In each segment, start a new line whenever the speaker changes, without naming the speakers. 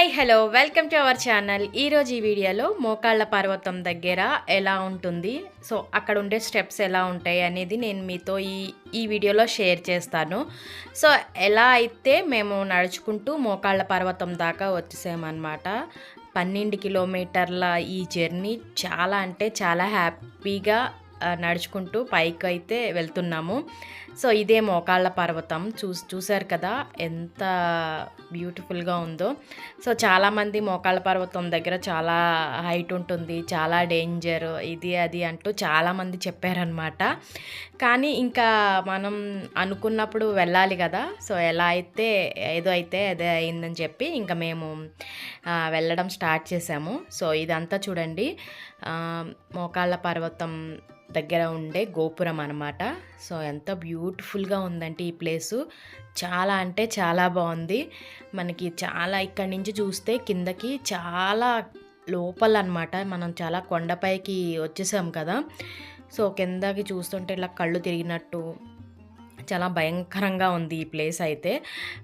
Hi hello welcome to our channel. ఈరోజు ఈ వీడియోలో మోకాళ్ళ పర్వతం దగ్గర ఎలా ఉంటుంది సో అక్కడ ఉండే స్టెప్స్ ఎలా ఉంటాయి అనేది నేను మీతో ఈ ఈ వీడియోలో షేర్ చేస్తాను. సో ఎలా అయితే మేము నడుచుకుంటూ మోకాళ్ళ పర్వతం దాకా వచ్చేసామన్నమాట పన్నెండు కిలోమీటర్ల ఈ జర్నీ చాలా అంటే చాలా హ్యాపీగా నడుచుకుంటూ పైకి అయితే వెళ్తున్నాము. సో ఇదే మోకాళ్ళ పర్వతం. చూ చూశారు కదా ఎంత బ్యూటిఫుల్గా ఉందో. సో చాలామంది మోకాళ్ళ పర్వతం దగ్గర చాలా హైట్ ఉంటుంది చాలా డేంజర్ ఇది అది అంటూ చాలామంది చెప్పారనమాట కానీ ఇంకా మనం అనుకున్నప్పుడు వెళ్ళాలి కదా. సో ఎలా అయితే ఏదో అయితే అదే అయిందని చెప్పి ఇంకా మేము వెళ్ళడం స్టార్ట్ చేసాము. సో ఇదంతా చూడండి. మోకాళ్ళ పర్వతం దగ్గర ఉండే గోపురం అనమాట సో ఎంత బ్యూ బ్యూటిఫుల్గా ఉందంటే ఈ ప్లేసు. చాలా అంటే చాలా బాగుంది. మనకి చాలా ఇక్కడి నుంచి చూస్తే కిందకి చాలా లోపల అనమాట మనం చాలా కొండపైకి వచ్చేసాం కదా. సో కిందకి చూస్తుంటే ఇలా కళ్ళు తిరిగినట్టు చాలా భయంకరంగా ఉంది ఈ ప్లేస్ అయితే.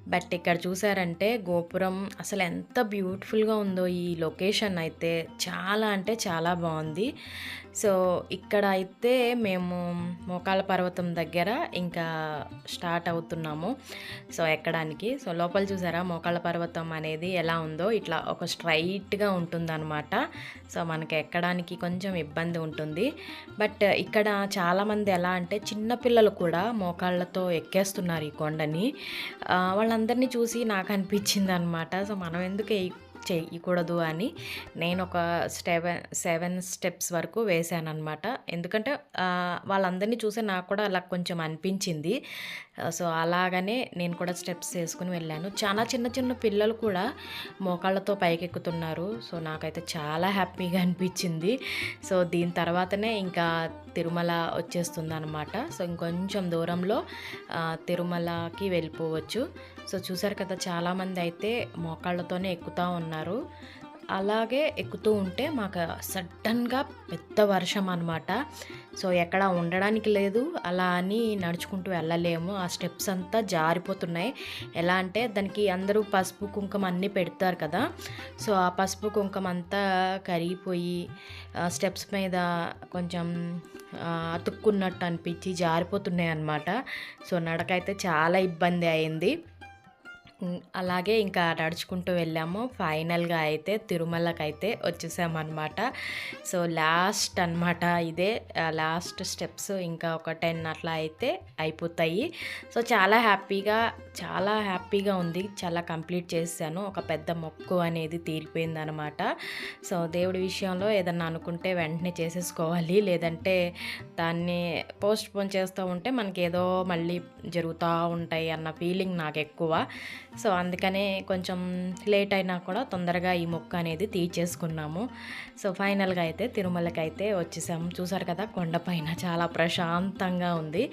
బట్ ఇక్కడ చూసారంటే గోపురం అసలు ఎంత బ్యూటిఫుల్గా ఉందో ఈ లొకేషన్ అయితే. చాలా అంటే చాలా బాగుంది. సో ఇక్కడ అయితే మేము మోకాల పర్వతం దగ్గర ఇంకా స్టార్ట్ అవుతున్నాము. సో ఎక్కడానికి? సో లోపల చూసారా? మోకాళ్ళ పర్వతం అనేది ఎలా ఉందో? ఇట్లా ఒక స్ట్రైట్గా ఉంటుందన్నమాట. సో మనకి ఎక్కడానికి కొంచెం ఇబ్బంది ఉంటుంది. బట్ ఇక్కడ చాలామంది ఎలా అంటే చిన్నపిల్లలు కూడా మోకాళ్ళతో ఎక్కేస్తున్నారు ఈ కొండని. వాళ్ళందరినీ చూసి నాకు అనిపించింది అనమాట సో మనం ఎందుకు చేయకూడదు అని నేను ఒక స్టెవెన్ సెవెన్ స్టెప్స్ వరకు వేసాను అనమాట ఎందుకంటే వాళ్ళందరినీ చూసి నాకు కూడా అలా కొంచెం అనిపించింది. సో అలాగనే నేను కూడా స్టెప్స్ వేసుకుని వెళ్ళాను. చాలా చిన్న చిన్న పిల్లలు కూడా మోకాళ్ళతో పైకెక్కుతున్నారు. సో నాకైతే చాలా హ్యాపీగా అనిపించింది. సో దీని తర్వాతనే ఇంకా తిరుమల వచ్చేస్తుంది అనమాట సో ఇంకొంచెం దూరంలో తిరుమలకి వెళ్ళిపోవచ్చు. సో చూసారు కదా చాలామంది అయితే మోకాళ్ళతోనే ఎక్కుతూ ఉన్నారు. అలాగే ఎక్కుతూ ఉంటే మాకు సడన్గా పెద్ద వర్షం అనమాట సో ఎక్కడ ఉండడానికి లేదు. అలా అని నడుచుకుంటూ వెళ్ళలేము. ఆ స్టెప్స్ అంతా జారిపోతున్నాయి. ఎలా అంటే దానికి అందరూ పసుపు కుంకుమ అన్నీ పెడతారు కదా. సో ఆ పసుపు కుంకుమ అంతా కరిగిపోయి స్టెప్స్ మీద కొంచెం అతుక్కున్నట్టు అనిపించి జారిపోతున్నాయి అన్నమాట. సో నడకైతే చాలా ఇబ్బంది అయింది. అలాగే ఇంకా నడుచుకుంటూ వెళ్ళాము. ఫైనల్గా అయితే తిరుమలకి అయితే వచ్చేసామన్నమాట. సో లాస్ట్ అన్నమాట ఇదే. లాస్ట్ స్టెప్స్ ఇంకా ఒక టెన్ అట్లా అయితే అయిపోతాయి. సో చాలా హ్యాపీగా చాలా హ్యాపీగా ఉంది. చాలా కంప్లీట్ చేశాను. ఒక పెద్ద మొక్కు అనేది తీరిపోయింది అనమాట సో దేవుడి విషయంలో ఏదన్నా అనుకుంటే వెంటనే చేసేసుకోవాలి. లేదంటే దాన్ని పోస్ట్ పోన్ చేస్తూ ఉంటే మనకి ఏదో మళ్ళీ జరుగుతూ ఉంటాయి అన్న ఫీలింగ్ నాకు ఎక్కువ సో అందుకనే కొంచెం లేట్ అయినా కూడా తొందరగా ఈ మొక్క అనేది తీర్చేసుకున్నాము. సో ఫైనల్గా అయితే తిరుమలకి అయితే వచ్చేసాము. చూసారు కదా కొండపైన చాలా ప్రశాంతంగా ఉంది.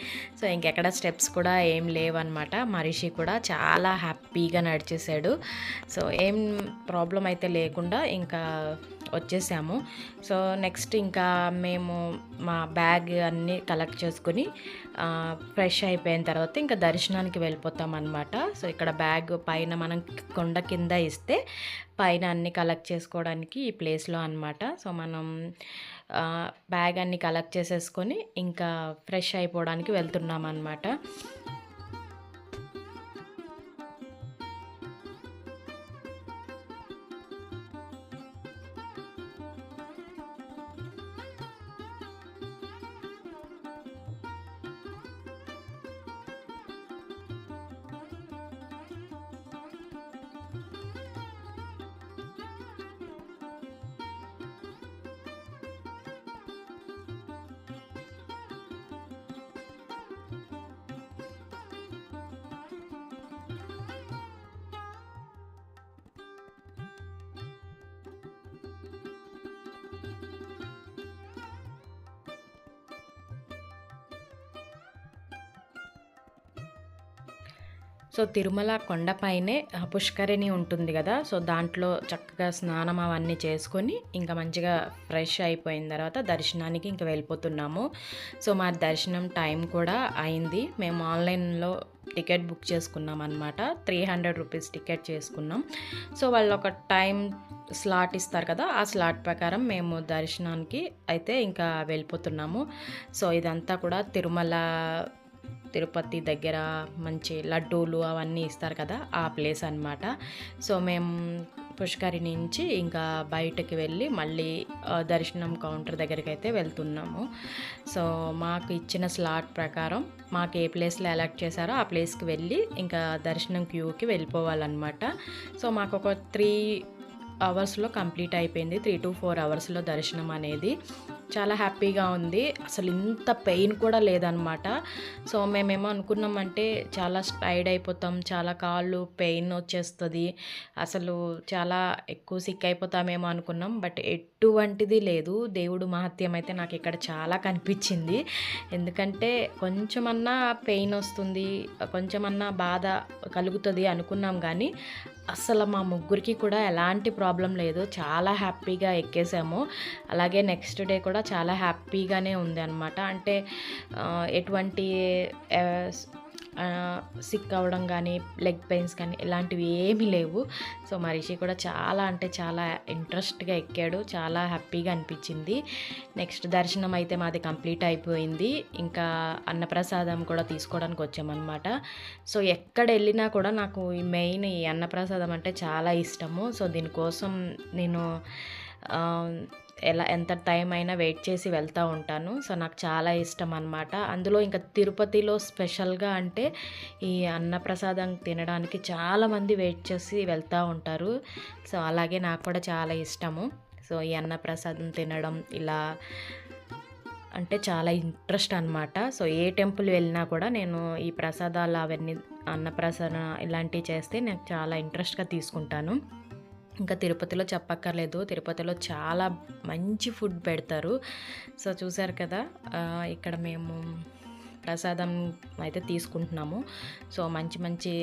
సో ఇంకెక్కడ స్టెప్స్ కూడా ఏం లేవన్నమాట. మనిషి కూడా చాలా హ్యాపీగా నడిచేసాడు సో ఏం ప్రాబ్లం అయితే లేకుండా ఇంకా వచ్చేసాము. సో నెక్స్ట్ ఇంకా మేము మా బ్యాగ్ అన్నీ కలెక్ట్ చేసుకుని ఫ్రెష్ అయిపోయిన తర్వాత ఇంకా దర్శనానికి వెళ్ళిపోతాం అనమాట సో ఇక్కడ బ్యాగ్ పైన మనం కొండ కింద ఇస్తే పైన అన్ని కలెక్ట్ చేసుకోవడానికి ఈ ప్లేస్లో అనమాట సో మనం బ్యాగ్ అన్ని కలెక్ట్ చేసేసుకొని ఇంకా ఫ్రెష్ అయిపోవడానికి వెళ్తున్నాం అనమాట సో తిరుమల కొండపైనే పుష్కరిణి ఉంటుంది కదా. సో దాంట్లో చక్కగా స్నానం అవన్నీ చేసుకొని ఇంకా మంచిగా ఫ్రెష్ అయిపోయిన తర్వాత దర్శనానికి ఇంకా వెళ్ళిపోతున్నాము. సో మా దర్శనం టైం కూడా అయింది. మేము ఆన్లైన్లో టికెట్ బుక్ చేసుకున్నాం అనమాట త్రీ హండ్రెడ్ రూపీస్ టికెట్ చేసుకున్నాం. సో వాళ్ళు ఒక టైం స్లాట్ ఇస్తారు కదా ఆ స్లాట్ ప్రకారం మేము దర్శనానికి అయితే ఇంకా వెళ్ళిపోతున్నాము. సో ఇదంతా కూడా తిరుమల తిరుపతి దగ్గర మంచి లడ్డూలు అవన్నీ ఇస్తారు కదా ఆ ప్లేస్ అనమాట సో మేము పుష్కరి నుంచి ఇంకా బయటకు వెళ్ళి మళ్ళీ దర్శనం కౌంటర్ దగ్గరికి అయితే వెళ్తున్నాము. సో మాకు ఇచ్చిన స్లాట్ ప్రకారం మాకు ఏ ప్లేస్లో ఎలక్ట్ చేశారో ఆ ప్లేస్కి వెళ్ళి ఇంకా దర్శనం క్యూకి వెళ్ళిపోవాలన్నమాట. సో మాకు ఒక త్రీ అవర్స్లో కంప్లీట్ అయిపోయింది త్రీ టు ఫోర్ అవర్స్లో దర్శనం అనేది. చాలా హ్యాపీగా ఉంది. అసలు ఇంత పెయిన్ కూడా లేదనమాట. సో మేమేమో అనుకున్నామంటే చాలా టైర్డ్ అయిపోతాం చాలా కాళ్ళు పెయిన్ వచ్చేస్తుంది అసలు చాలా ఎక్కువ సిక్ అయిపోతామేమో అనుకున్నాం. బట్ ఎటువంటిది లేదు. దేవుడు మహత్యం అయితే నాకు ఇక్కడ చాలా కనిపించింది. ఎందుకంటే కొంచెమన్నా పెయిన్ వస్తుంది కొంచెమన్నా బాధ కలుగుతుంది అనుకున్నాం కానీ అసలు మా ముగ్గురికి కూడా ఎలాంటి ప్రాబ్లం లేదు. చాలా హ్యాపీగా ఎక్కేసాము. అలాగే నెక్స్ట్ డే కూడా చాలా హ్యాపీగానే ఉంది అనమాట అంటే ఎటువంటి సిక్ అవ్వడం కానీ లెగ్ పెయిన్స్ కానీ ఇలాంటివి ఏమీ లేవు. సో మా రిషి కూడా చాలా అంటే చాలా ఇంట్రెస్ట్గా ఎక్కాడు. చాలా హ్యాపీగా అనిపించింది. నెక్స్ట్ దర్శనం అయితే మాది కంప్లీట్ అయిపోయింది. ఇంకా అన్నప్రసాదం కూడా తీసుకోవడానికి వచ్చామన్నమాట. సో ఎక్కడ వెళ్ళినా కూడా నాకు ఈ మెయిన్ ఈ అన్నప్రసాదం అంటే చాలా ఇష్టము. సో దీనికోసం నేను ఎలా ఎంత టైం అయినా వెయిట్ చేసి వెళ్తూ ఉంటాను. సో నాకు చాలా ఇష్టం అనమాట అందులో ఇంకా తిరుపతిలో స్పెషల్గా అంటే ఈ అన్నప్రసాదం తినడానికి చాలామంది వెయిట్ చేసి వెళ్తూ ఉంటారు. సో అలాగే నాకు కూడా చాలా ఇష్టము. సో ఈ అన్నప్రసాదం తినడం ఇలా అంటే చాలా ఇంట్రెస్ట్ అనమాట సో ఏ టెంపుల్ వెళ్ళినా కూడా నేను ఈ ప్రసాదాలు అవన్నీ అన్నప్రసన ఇలాంటివి చేస్తే నేను చాలా ఇంట్రెస్ట్గా తీసుకుంటాను. ఇంకా తిరుపతిలో చెప్పక్కర్లేదు. తిరుపతిలో చాలా మంచి ఫుడ్ పెడతారు. సో చూసారు కదా ఇక్కడ మేము ప్రసాదం అయితే తీసుకుంటున్నాము. సో మంచి మంచి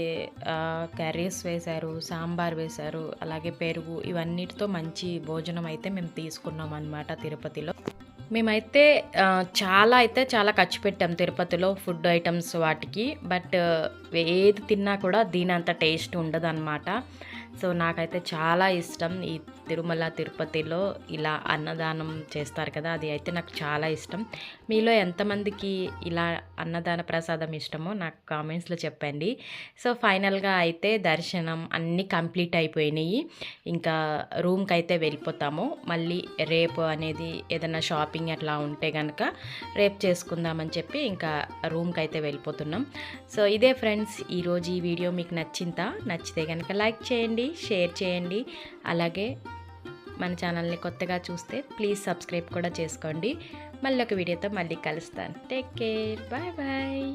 కర్రీస్ వేశారు సాంబార్ వేశారు అలాగే పెరుగు ఇవన్నిటితో మంచి భోజనం అయితే మేము తీసుకున్నాం అనమాట తిరుపతిలో. మేమైతే చాలా అయితే చాలా ఖర్చు పెట్టాం తిరుపతిలో ఫుడ్ ఐటమ్స్ వాటికి. బట్ ఏది తిన్నా కూడా దీని అంత టేస్ట్ ఉండదు సో నాకైతే చాలా ఇష్టం ఈ తిరుమల తిరుపతిలో ఇలా అన్నదానం చేస్తారు కదా అది అయితే నాకు చాలా ఇష్టం. మీలో ఎంతమందికి ఇలా అన్నదాన ప్రసాదం ఇష్టమో నాకు కామెంట్స్లో చెప్పండి. సో ఫైనల్గా అయితే దర్శనం అన్నీ కంప్లీట్ అయిపోయినాయి. ఇంకా రూమ్కి అయితే వెళ్ళిపోతాము. మళ్ళీ రేపు అనేది ఏదైనా షాపింగ్ అట్లా ఉంటే కనుక రేపు చేసుకుందామని చెప్పి ఇంకా రూమ్కి అయితే వెళ్ళిపోతున్నాం. సో ఇదే ఫ్రెండ్స్ ఈరోజు ఈ వీడియో మీకు నచ్చిందా? నచ్చితే కనుక లైక్ చేయండి షేర్ చేయండి. అలాగే మన ఛానల్ని కొత్తగా చూస్తే ప్లీజ్ సబ్స్క్రైబ్ కూడా చేసుకోండి. మళ్ళీ ఒక వీడియోతో మళ్ళీ కలుస్తాను. Take care. Bye bye.